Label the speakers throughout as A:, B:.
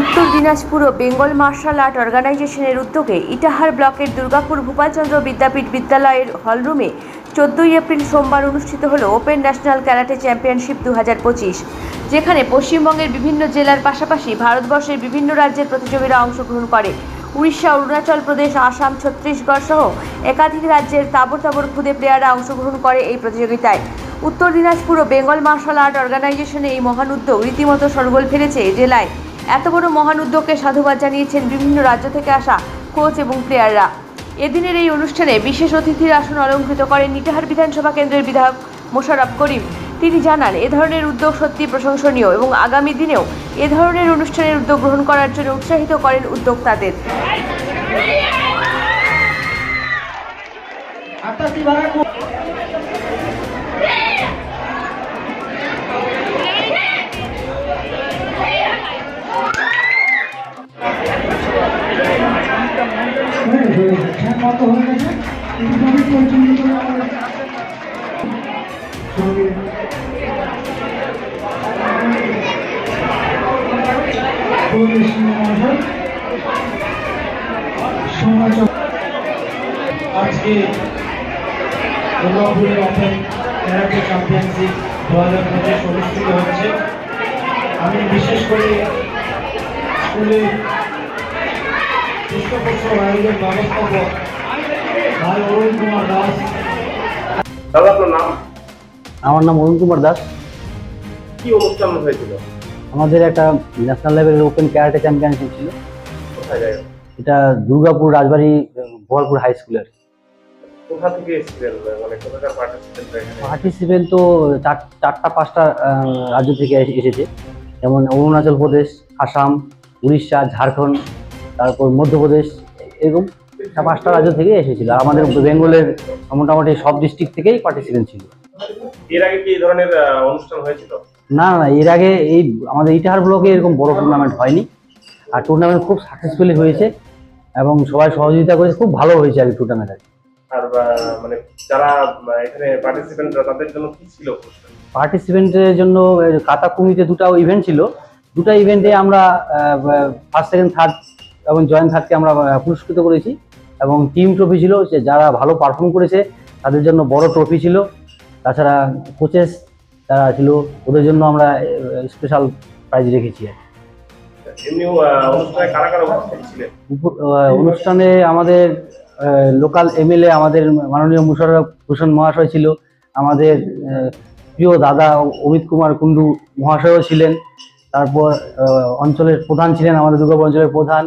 A: উত্তর দিনাজপুর ও Bengal martial art অর্গানাইজেশনের উদ্যোগে ইটাহার ব্লকের দুর্গাপুর ভূপালচন্দ্র বিদ্যাপীঠ বিদ্যালয়ের হলরুমে চোদ্দই এপ্রিল সোমবার অনুষ্ঠিত হল ওপেন ন্যাশনাল ক্যারাটে চ্যাম্পিয়নশিপ দু হাজার পঁচিশ, যেখানে পশ্চিমবঙ্গের বিভিন্ন জেলার পাশাপাশি ভারতবর্ষের বিভিন্ন রাজ্যের প্রতিযোগীরা অংশগ্রহণ করে। উড়িষ্যা, অরুণাচল প্রদেশ, আসাম, ছত্তিশগড় সহ একাধিক রাজ্যের তাবর তাবর খুদে প্লেয়াররা অংশগ্রহণ করে এই প্রতিযোগিতায়। উত্তর দিনাজপুর ও বেঙ্গল মার্শাল আর্ট অর্গানাইজেশনে এই মহান উদ্যোগ রীতিমতো সরগোল ফেলেছে জেলায়। এত বড় মহান উদ্যোগকে সাধুবাদ জানিয়েছেন বিভিন্ন রাজ্য থেকে আসা কোচ এবং প্লেয়াররা। এদিনের এই অনুষ্ঠানে বিশেষ অতিথির আসন অলঙ্কৃত করেন নিটাহার বিধানসভা কেন্দ্রের বিধায়ক মোশাররফ করিম। তিনি জানান, এ ধরনের উদ্যোগ সত্যি প্রশংসনীয় এবং আগামী দিনেও এ ধরনের অনুষ্ঠানের উদ্যোগ গ্রহণ করার জন্য উৎসাহিত করেন উদ্যোক্তাদের।
B: কত
C: আজকে দুর্গাপুরে ওপেন ক্যারাটে চ্যাম্পিয়নশিপ দু হাজার পঁচিশ অনুষ্ঠিত হচ্ছে আমি বিশেষ করে স্কুলে পৃষ্ঠপোষক আয়োজন ব্যবস্থাপক ভাই অরুণ কুমার দাস।
D: দাদা আপনার নাম?
E: আমার নাম অরুণ কুমার দাস।
D: কি অনুষ্ঠান হয়েছিল?
E: আমাদের একটা ন্যাশনাল লেভেলের ওপেন ক্যারাটে চ্যাম্পিয়নশিপ ছিল। এটা দুর্গাপুর রাজবাড়ি ভরপুর হাই স্কুলের
D: পার্টিসিপেন্ট
E: তো চার চারটা পাঁচটা রাজ্য থেকে এসে- এসেছে। যেমন অরুণাচল প্রদেশ আসাম উড়িষ্যা ঝাড়খণ্ড তারপর মধ্যপ্রদেশ এরকম পাঁচটা রাজ্য থেকে এসেছিল। আর আমাদের বেঙ্গলের মোটামুটি সব ডিস্ট্রিক্ট থেকেই পার্টিসিপেন্ট ছিল।
D: এর আগে কি ধরনের অনুষ্ঠান হয়েছিল?
E: না না এর আগে এই আমাদের ইটাহার ব্লকে এরকম বড় টুর্নামেন্ট হয়নি। আর টুর্নামেন্ট খুব সাকসেসফুলি হয়েছে এবং সবাই সহযোগিতা করেছে খুব ভালো হয়েছে আর টুর্নামেন্ট আর
D: মানে যারা এখানে পার্টিসিপেন্টরা তাদের জন্য কি ছিল
E: পার্টিসিপেন্টের জন্য কাতা কুমিতে দুটো ইভেন্ট ছিল। দুটো ইভেন্টে আমরা ফার্স্ট সেকেন্ড থার্ড এবং জয়েন্ট থার্ডকে আমরা পুরস্কৃত করেছি। এবং টিম ট্রফি ছিল যে যারা ভালো পারফর্ম করেছে তাদের জন্য বড় ট্রফি ছিল। তাছাড়া কোচেস যারা ছিল ওদের জন্য আমরা স্পেশাল প্রাইজ রেখেছি আর
D: অনুষ্ঠানে
E: আমাদের লোকাল এমএলএ আমাদের মাননীয় মুশারফ হোসেন মহাশয় ছিল আমাদের প্রিয় দাদা অমিত কুমার কুন্ডু মহাশয়ও ছিলেন তারপর অঞ্চলের প্রধান ছিলেন আমাদের দুর্গাপুর অঞ্চলের প্রধান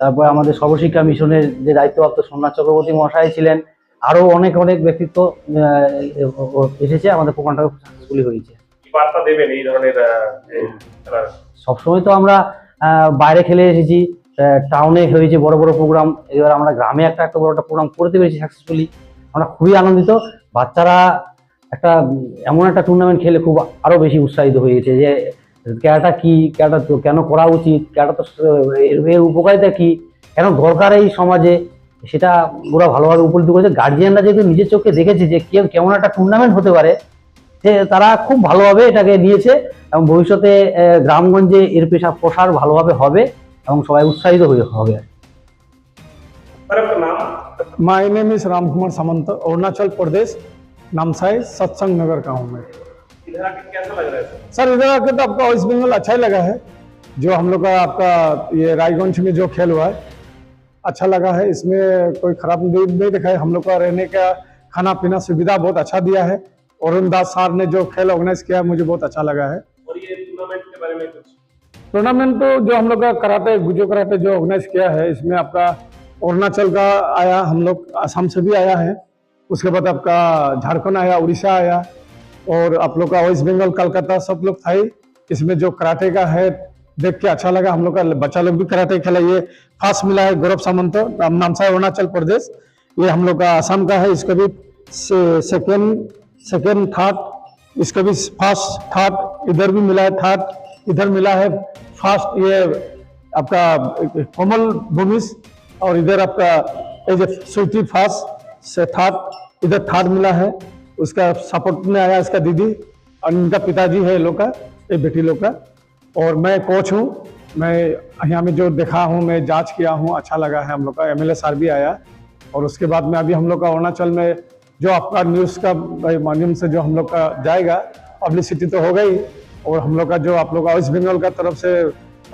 E: তারপর আমাদের সর্বশিক্ষা মিশনের যে দায়িত্বপ্রাপ্ত সোমনাথ চক্রবর্তী মহাশয় ছিলেন আরও অনেক অনেক ব্যক্তিত্ব এসেছে আমাদের প্রোগ্রামটা সাকসেসফুলি হয়েছে। সবসময় তো আমরা বাইরে খেলে এসেছি টাউনে হয়েছে বড় বড় প্রোগ্রাম এবার আমরা গ্রামে একটা একটা বড় একটা প্রোগ্রাম করতে পেরেছি সাকসেসফুলি আমরা খুবই আনন্দিত। বাচ্চারা একটা এমন একটা টুর্নামেন্ট খেলে খুব আরও বেশি উৎসাহিত হয়েছে যে ক্যারাটা কি ক্যারাটা তো কেন করা উচিত ক্যারাটা তো এর এর উপকারিতা কি? কেন দরকার এই সমাজে? সেটা ওরা ভালোভাবে উপলব্ধি করেছে গার্জিয়ানরা যেহেতু নিজের চোখে দেখেছে যে কেউ কেমন একটা টুর্নামেন্ট হতে পারে যে তারা খুব ভালোভাবে এটাকে নিয়েছে এবং ভবিষ্যতে আহ, গ্রামগঞ্জে এর পেশা প্রসার ভালোভাবে হবে এবং সবাই উৎসাহিত হয়ে হবে
D: স্যার আপনার নাম
B: my name is Ram Kumar Samant Arunachal Pradesh Namsai Satsang Nagar का हूँ मैं
D: इधर आके कैसा लग रहा है सर
B: सर इधर आके तो आपका वेस्ट बंगाल अच्छा ही लगा है जो हम लोग का आपका ये रायगंज में जो खेल हुआ है अच्छा लगा है इसमें कोई खराब नहीं नहीं दिखा है हम लोग का रहने का खाना पीना सुविधा बहुत अच्छा दिया है और दास सर ने जो खेल ऑर्गेनाइज किया है मुझे बहुत अच्छा लगा है।
D: और ये टूर्नामेंट के बारे में कुछ?
B: टूर्नामेंट तो जो हम लोग का कराटे गुजो कराटे जो ऑर्गेनाइज किया है इसमें आपका अरुणाचल का आया हम लोग आसाम से भी आया है उसके बाद आपका झारखंड आया उड़ीसा आया और आप लोग का वेस्ट बंगाल कलकत्ता सब लोग था इसमें जो कराटे का है देख के अच्छा लगा। हम लोग का बच्चा लोग भी कराटे खेला। ये फास्ट मिला है गौरव सामंत। नाम नाम अरुणाचल प्रदेश। ये हम लोग का आसाम का है। इसका भी सेकेंड सेकेंड थर्ड इसका भी फ़र्स्ट थर्ड इधर भी मिला है थर्ड इधर मिला है फ़र्स्ट ये आपका कोमल भूमिस। और इधर आपका ये जो स्वीटी फ़र्स्ट से थर्ड इधर थर्ड मिला है। उसका सपोर्ट में आया इसका दीदी। और इनका पिताजी है लोग का, ये बेटी लोग का। और मैं कोच हूँ। मैं यहाँ में जो देखा हूँ मैं जाँच किया हूँ अच्छा लगा है हम लोग का। एम एल भी आया और उसके बाद में अभी हम लोग का अरुणाचल में जो आपका न्यूज़ का माध्यम से जो हम लोग का जाएगा पब्लिसिटी तो हो गई और हम लोग का जो आप लोग का वेस्ट बंगाल का तरफ़ से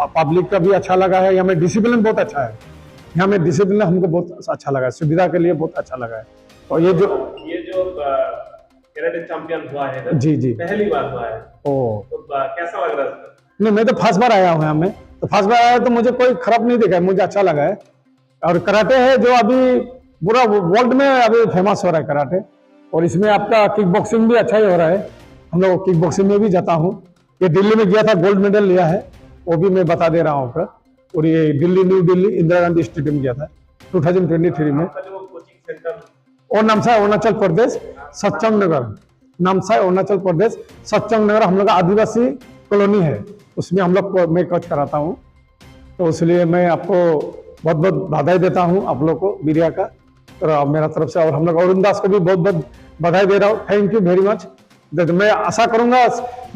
B: पब्लिक का भी अच्छा लगा है। यहाँ में डिसिप्लिन बहुत अच्छा है। यहाँ में डिसिप्लिन हमको बहुत अच्छा लगा है। सुविधा के लिए बहुत अच्छा लगा है। और ये जो
D: ये जो चैंपियन हुआ है
B: जी जी।
D: पहली बार हुआ है।
B: ओ।
D: तो कैसा लग रहा है?
B: नहीं, मैं तो फ़र्स्ट बार आया हूँ यहाँ में। तो फ़र्स्ट बार आया तो मुझे कोई खराब नहीं दिखा है मुझे अच्छा लगा है। और कराटे है जो अभी पूरा वर्ल्ड में अभी फ़ेमस हो रहा है कराटे। और इसमें आपका किक बॉक्सिंग भी अच्छा ही हो रहा है। हम लोग किक बॉक्सिंग में भी जाता हूँ। ये दिल्ली में गया था गोल्ड मेडल लिया है। वो भी मैं बता दे रहा हूँ आपका। और ये दिल्ली न्यू दिल्ली इंदिरा गांधी स्टेडियम गया था 2023 में। और नाम सा है अरुणाचल प्रदेश सच्चंग नगर नाम सा है अरुणाचल प्रदेश सच्चंग नगर हम लोग का आदिवासी कॉलोनी है। उसमें हम लोग मैं कोच कराता हूँ। तो इसलिए मैं आपको बहुत बहुत बधाई देता हूँ आप लोग को, मीडिया का। आप मेरा तरफ़ से, और हम लोग अरुण दास को भी बहुत बहुत बधाई दे रहा हूँ। थैंक यू वेरी मच मैं आशा करूँगा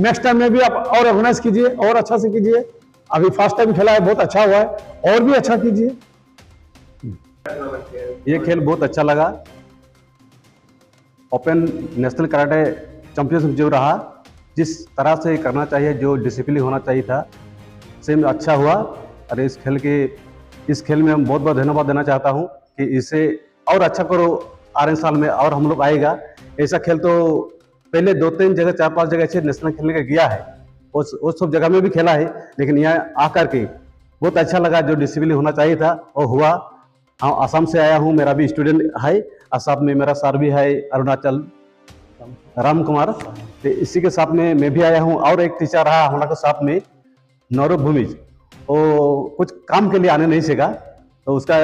B: नेक्स्ट टाइम में भी आप और ऑर्गेनाइज कीजिए, और अच्छा से कीजिए। अभी फ़र्स्ट टाइम खेला है, बहुत अच्छा हुआ है। और भी अच्छा कीजिए।
F: ये खेल बहुत अच्छा लगा। ओपन नेशनल कराटे चैंपियनशिप जो रहा जिस तरह से करना चाहिए, जो डिसिप्लिन होना चाहिए था सेम अच्छा हुआ। और इस खेल के, इस खेल में हम बहुत बहुत धन्यवाद देना चाहता हूँ कि इसे और अच्छा करो। आ रहे साल में और हम लोग आएगा। ऐसा खेल तो पहले दो तीन जगह, चार पाँच जगह ऐसे नेशनल खेलने का गया है। उस उस सब जगह में भी खेला है, लेकिन यहाँ आकर के बहुत अच्छा लगा जो डिसिप्लिन होना चाहिए था वो हुआ। हाँ आसाम से आया हूँ। मेरा भी स्टूडेंट है, आसाम में मेरा सर भी है, अरुणाचल। राम कुमार तो इसी के साथ में मैं भी आया हूँ और एक टीचर रहा हमारा साथ में नौरव भूमिज वो कुछ काम के लिए आने नहीं सका तो उसका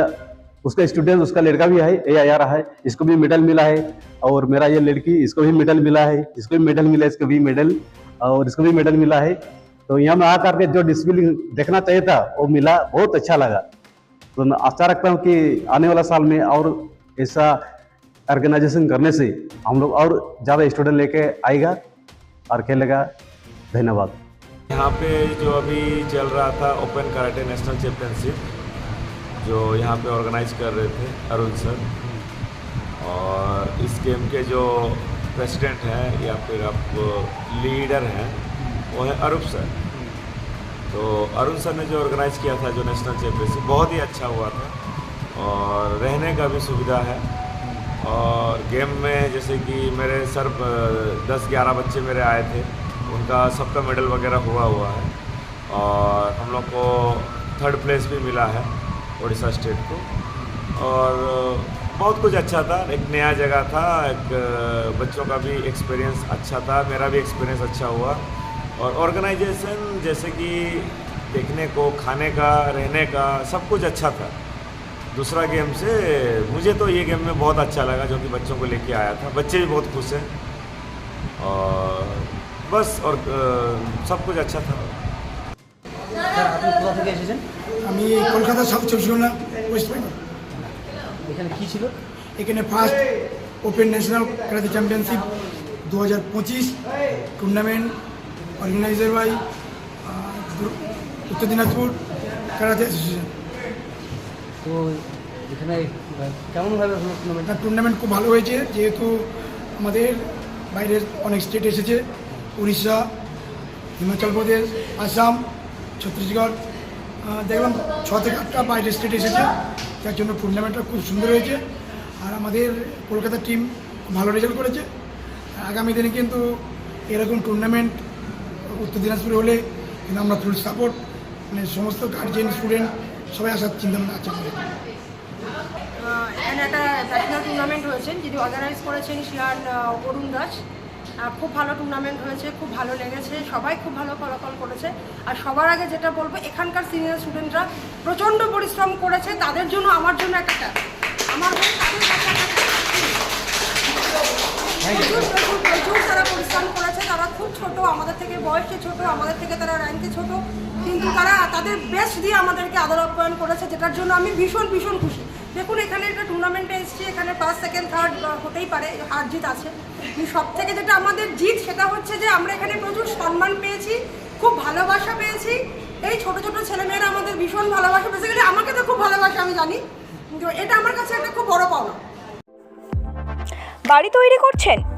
F: उसका स्टूडेंट उसका लड़का भी है ए आया रहा है, इसको भी मेडल मिला है, और मेरा ये लड़की, इसको भी मेडल मिला है, इसको भी मेडल मिला, इसको भी मेडल और इसको भी मेडल मिला है। तो यहाँ में आकर के जो डिसिप्लिन देखना चाहिए था, वो मिला, बहुत अच्छा लगा। तो मैं आशा रखता हूँ कि आने वाला साल में और ऐसा ऑर्गेनाइजेशन करने से हम लोग और ज़्यादा स्टूडेंट लेके आएगा और खेलेगा। धन्यवाद।
G: यहाँ पे जो अभी चल रहा था ओपन कराटे नेशनल चैम्पियनशिप जो यहाँ पे ऑर्गेनाइज कर रहे थे अरुण सर, और इस गेम के जो प्रेसिडेंट हैं या फिर आप लीडर हैं, वो है अरूप सर। तो अरुण सर ने जो ऑर्गेनाइज किया था जो नेशनल चैम्पियनशिप बहुत ही अच्छा हुआ था और रहने का भी सुविधा है। और गेम में जैसे कि मेरे सर दस ग्यारह बच्चे मेरे आए थे, उनका सबका मेडल वगैरह हुआ हुआ है। और हम लोग को थर्ड प्लेस भी मिला है उड़ीसा स्टेट को। और बहुत कुछ अच्छा था, एक नया जगह था, एक बच्चों का भी एक्सपीरियंस अच्छा था, मेरा भी एक्सपीरियंस अच्छा हुआ। और ऑर्गेनाइजेशन जैसे कि देखने को, खाने का, रहने का, सब कुछ अच्छा था। दूसरा गेम से मुझे तो ये गेम में बहुत अच्छा लगा जो कि बच्चों को लेके आया था बच्चे भी बहुत खुश हैं और बस और अ, सब कुछ अच्छा था
E: স্যার আপনি কোথা থেকে এসেছেন
H: আমি কলকাতা সাউথ চব্বিশ পরগনা ওয়েস্ট বেঙ্গল
E: এখানে কি ছিল
H: এখানে first open national karate championship দু হাজার পঁচিশ টুর্নামেন্ট অর্গানাইজার বাই উত্তর দিনাজপুর ক্যারাতে অ্যাসোসিয়েশন
E: তো এখানে কেমনভাবে হলো টুর্নামেন্ট
H: টুর্নামেন্ট খুব ভালো হয়েছে, যেহেতু আমাদের বাইরের অনেক স্টেট এসেছে, উড়িষ্যা, হিমাচল প্রদেশ, আসাম, ছত্তিশগড় দেখলাম ছ থেকে আটটা বাইরের স্টেট এসেছে, যার জন্য টুর্নামেন্টটা খুব সুন্দর হয়েছে, আর আমাদের কলকাতার টিম ভালো রেজাল্ট করেছে। আগামী দিনে কিন্তু এরকম টুর্নামেন্ট উত্তর দিনাজপুরে হলে কিন্তু আমরা ফুল সাপোর্ট মানে সমস্ত গার্জেন স্টুডেন্ট সবাই আসার চিন্তা ভাবনা আছে
I: এখানে একটা ন্যাশনাল টুর্নামেন্ট হয়েছে যিনি অর্গানাইজ করেছেন শিয়ান অরুণ দাস। খুব ভালো টুর্নামেন্ট হয়েছে খুব ভালো লেগেছে সবাই খুব ভালো ফলাফল করেছে। আর সবার আগে যেটা বলব এখানকার সিনিয়র স্টুডেন্টরা প্রচণ্ড পরিশ্রম করেছে তাদের জন্য আমার জন্য একটা। আমার প্রচুর তারা পরিশ্রম করেছে তারা খুব ছোট আমাদের থেকে বয়সে ছোট আমাদের থেকে তারা র্যাঙ্কে ছোট। কিন্তু তারা তাদের বেস্ট দিয়ে আমাদেরকে আদর আপ্যায়ন করেছে যেটার জন্য আমি ভীষণ ভীষণ খুশি। দেখুন, এখানে একটা টুর্নামেন্টে এসেছি, এখানে ফার্স্ট সেকেন্ড থার্ড হতেই পারে, হার জিত আছে। সব থেকে যেটা আমাদের জিত, সেটা হচ্ছে যে আমরা এখানে প্রচুর সম্মান পেয়েছি, খুব ভালোবাসা পেয়েছি। এই ছোট ছোট ছেলেমেয়েরা আমাদের ভীষণ ভালোবাসা। পেয়েছে গেলে আমাকে তো খুব ভালোবাসে, আমি জানি। এটা আমার কাছে একটা খুব বড় পাওনা।
J: বাড়ি তৈরি করছেন?